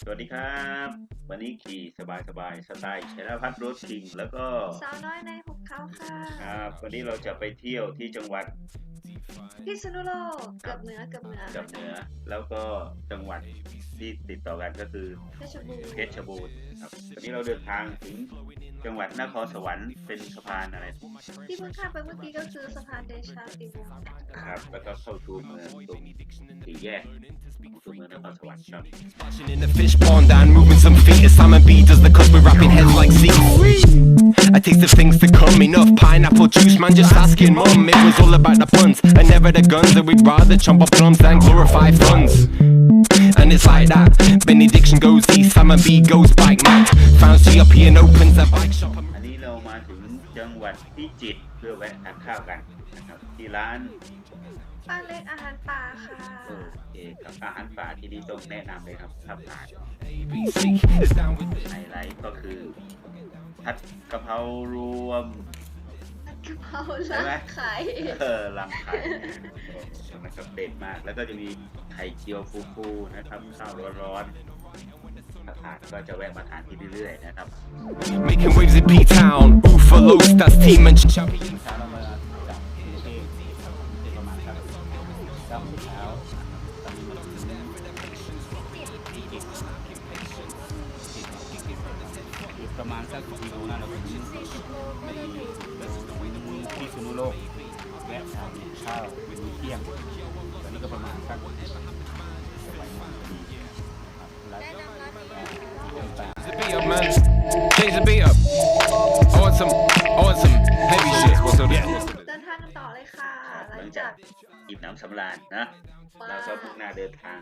สวัสดีครับ วันนี้ขี่สบายสบายๆสไตล์ชัยพัฒน์รถคิง แล้วก็สาวน้อยในหุบเขาค่ะครับวันนี้เราจะไปเที่ยวที่จังหวัดพิษณุโลกเกือบเหนือเกือบเหนือกับเหนือ แล้วก็จังหวัดที่ติดต่อกันก็คือเพชรบูรณ์เพชรบูรณ์ครับวันนี้เราเดินทางถึงจังหวัดนครสวรรค์เป็นสะพานอะไรที่เพิ่งข้ามไปเมื่อกี้ก็คือสะพานเดชาติวงศ์ครับแล้วก็เข้าตัวเมืองตรงสี่แยก Splashing in the fish pond and moving some feet as Simon B does the cause we're wrapping heads like seas. A taste of things to come, enough pineapple juice, man. Just asking mum, it was all about the puns and never the guns. That we'd rather chomp up plums than glorify funds. And it's like that. Benediction goes east, Simon B goes bike mad. Found GRP and opens a bike shop. วัดพิจิตรเพื่อแวะทานข้าวกันนะครับที่ร้านป้าเล็กอาหารป่าค่ะโอเคครับอาหารป่าที่นี่ต้องแนะนำเลยครับถ้าผ่าน ABC is down with this. ไฮไลท์ก็คือผัดกะเพรารวมกะเพราใช่ไหมลักไข่เออลำไข่นะครับเด็ดมาก แล้วก็จะมีไข่เจียวฟูๆนะครับข้าวร้อนๆ ถ้าทานก็จะแวะมาทานที่เรื่อยๆนะครับ Making waves in P-Town. Buffalo, that's team and champions. The beat up. I want some, I want some heavy shit. What's up? Yeah. เดินทางกันต่อเลยค่ะหหลัลังงจาจากกอิ่มน้ำสำราญนะ เราก็มุ่งหน้าเดินทาง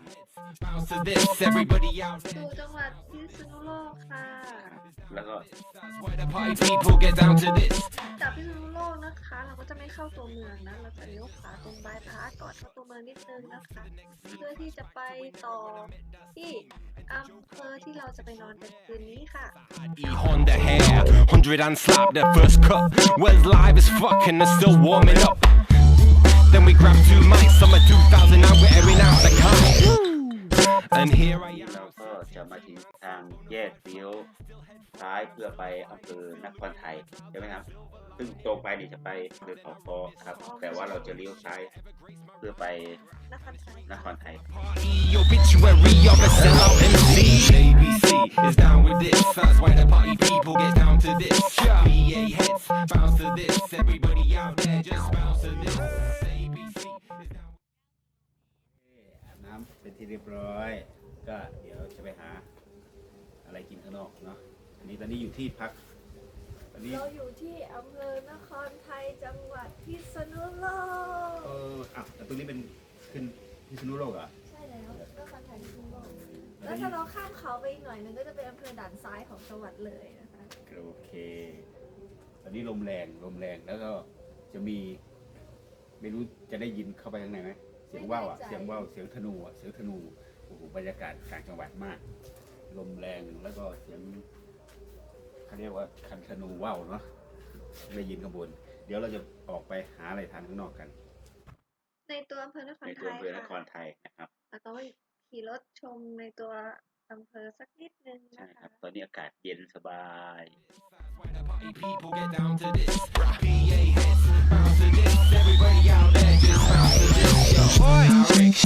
Bounce to this, everybody out. สู่จังหวัดพิษณุโลกค่ะ แล้วก็ That's why the party people get down to this. จากพิษณุโลกนะคะ เราก็จะไม่เข้าตัวเมืองนะเราจะเลี้ยวขวาตรงบายพาสก่อนเข้าตัวเมืองนิดนึงนะคะ เพื่อที่จะไปต่อที่อำเภอที่เราจะไปนอนกันคืนนี้ค่ะ E Honda hair, 100 and slap the first cut. Well's live as fuck and they're still warming up. Then we grab two mics, summer 2000 and we're airing out the car. And here I am. เราก็จะมาถึงทางแยกเลี้ยวซ้ายเพื่อไปอำเภอนครไทยใช่ไหมครับ ซึ่งตรงไปนี่จะไปอำเภอเขาคอครับ แต่ว่าเราจะเลี้ยวซ้ายเพื่อไปนครไทยนครไทย Party obituary of a sellout MC. ABC is down with this. That's why the party people get down to this. PA heads bounce to this. Everybody out there just bounce to this. น้ำเป็นที่เรียบร้อย ก็เดี๋ยวจะไปหาอะไรกินข้างนอกเนาะอันนี้ตอนนี้อยู่ที่พักตอนนี้เราอยู่ที่อำเภอนครไทยจังหวัดพิษณุโลกเอออะแต่ตรงนี้เป็นขึ้นพิษณุโลกเหรอะใช่แล้วนครไทยพิษณุโลกแล้วถ้าเราข้ามเขาไปอีกหน่อยนึงก็จะเป็นอำเภอด่านซ้ายของจังหวัดเลยนะคะโอเค ตอนนี้ลมแรงลมแรงแล้วก็จะมี ไม่รู้จะได้ยินเข้าไปข้างในไหมเสียงว่าวอะไม่แน่ใจเสียงว่าวเสียงธนูอะเสียงธนูโอ้โหบรรยากาศต่างจังหวัดมาก ลมแรงแล้วก็เสียงเขาเรียกว่าคันธนูว่าวเนาะได้ยินข้างบนเดี๋ยวเราจะออกไปหาอะไรทานข้างนอกกัน ในตัวอำเภอนครในไทตัวยอำเภอนคค่ะรไทยนะครับ แล้วก็ขี่รถชมในตัวอำเภอสักนิดนึงใช่นะครัคะ บ ตอนนี้อากาศเย็นสบาย Why the party people get down to this. PA heads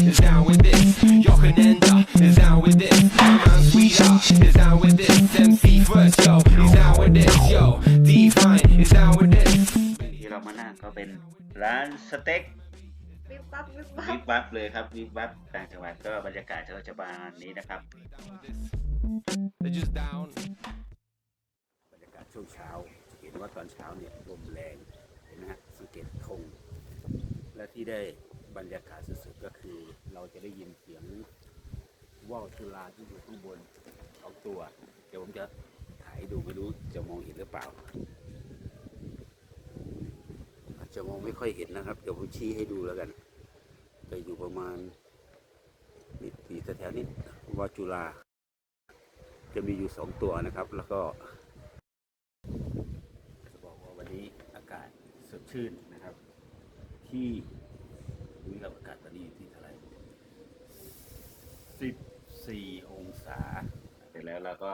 is down with this. Yokanenda is down with this. My man Sweetheart is down with this. MC First, yo, he's down with this. Yo, Define is down with this. ที่เรามานั่งก็เป็นร้านสเต็ก วิบวับวิบวัวิบบวับเลยครับวิบวับต่างจังหวัดก็บรรยากาศก็จะประมาณนี้นะครับ They're just down. บรรยากาศช่วงเช้าจะเห็นว่าตอนเช้าเนี่ยลมแรงเห็นไหมฮะสังเกตธงและที่ได้ บรรยากาศสุดๆก็คือเราจะได้ยินเสียงว่าวจุฬาที่อยู่ข้างบนสองตัว เดี๋ยวผมจะถ่ายให้ดูไม่รู้จะมองเห็นหรือเปล่าอาจจะมองไม่ค่อยเห็นนะครับ เดี๋ยวผมชี้ให้ดูแล้วกันจะอยู่ประมาณนี่ตีแถวนี้ว่าวจุฬาจะมีอยู่สองตัวนะครับ แล้วก็จะบอกว่าวันนี้อากาศสดชื่นนะครับ ที่ ดูครับอากาศตอนนี้อยู่ที่เท่าไหร่สิบ14องศา เสร็จแล้วเราก็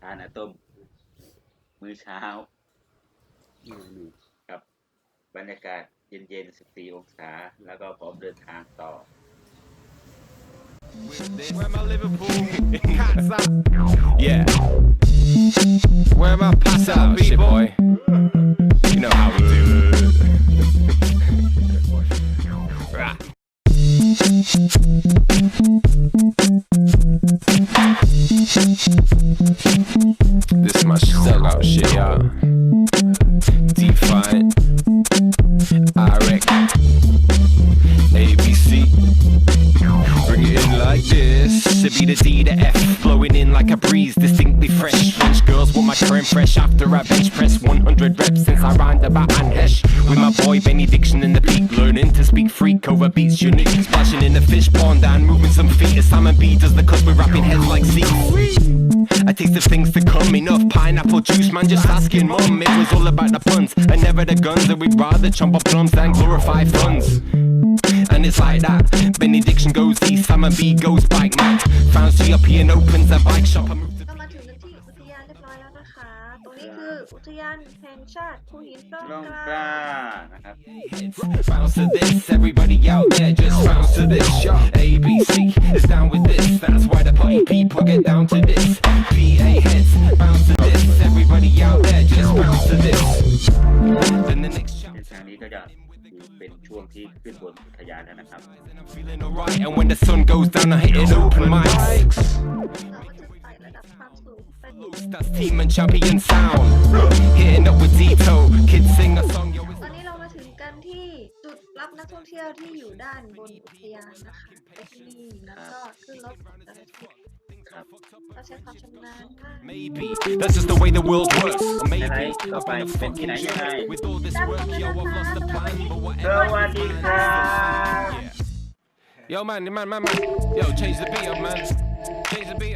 ทานอาต้ม มื้อเช้านี่หนึ่งกับบรรยากาศเย็นๆ14องศา แล้วก็พร้อมเดินทางต่อ Where my Liverpool cats at? Yeah. Where my pass out people? boy. You know how In like this. To be the D to F, blowing in like a breeze, distinctly fresh. French girls want my creme fresh after I bench press 100 reps since I rhymed about and hesh. With my boy Benny Diction in the peak, learning to speak freak over beats unique. Splashing in the fish pond and moving some feet as Simon B does the cause we're rapping heads like seas. I taste of things to come, enough pineapple juice, man. Just asking mum. It was all about the puns and never the guns. And we'd rather chomp up plums than glorify funds And it's like that. Benediction goes east, Simon B goes bike man. Found GP and opens a bike shop. I moved to ก็มาถึงที่อุทยานเรียบร้อยแล้วนะคะ ตรงนี้คืออุทยานแห่งชาติภูหินร่อง ล่อง ก ก ล้า ล้านะครับ Bounce to this, everybody out there just bounce to this. ABC is down with this, that's why the party people get down to this. PA heads, bounce to this, everybody out there just bounce to this. Then the next เส้ chapter. นทางนี้ก็จะเป็นช่วงที่ขึ้นบนอุทยานแล้วนะครับ And I'm feeling alright, and when the sun goes down, I hit it open mics. เราก็จะไต่ระดับความสูงไปถึง That's team and champion sound. Hitting up with Dito, kids sing a song, yo. ตอนนี้เรามาถึงกันที่จุดรับนักท่องเที่ยวที่อยู่ด้านบนอุทยานนะคะไปที่นี่แล้วก็ขึ้นรถแต่ละทิ ศครับเราใช้ความชำนาญมาก Maybe that's just the way the world works. Or maybe Hello, I've been a bye. fucking Good night, jerk. bye. With all this work, yo, I've lost the plan. But ส whatever. วัสดีครับ Yo, man, man, man, man. Yo, change the beat up, man. Change the beat up.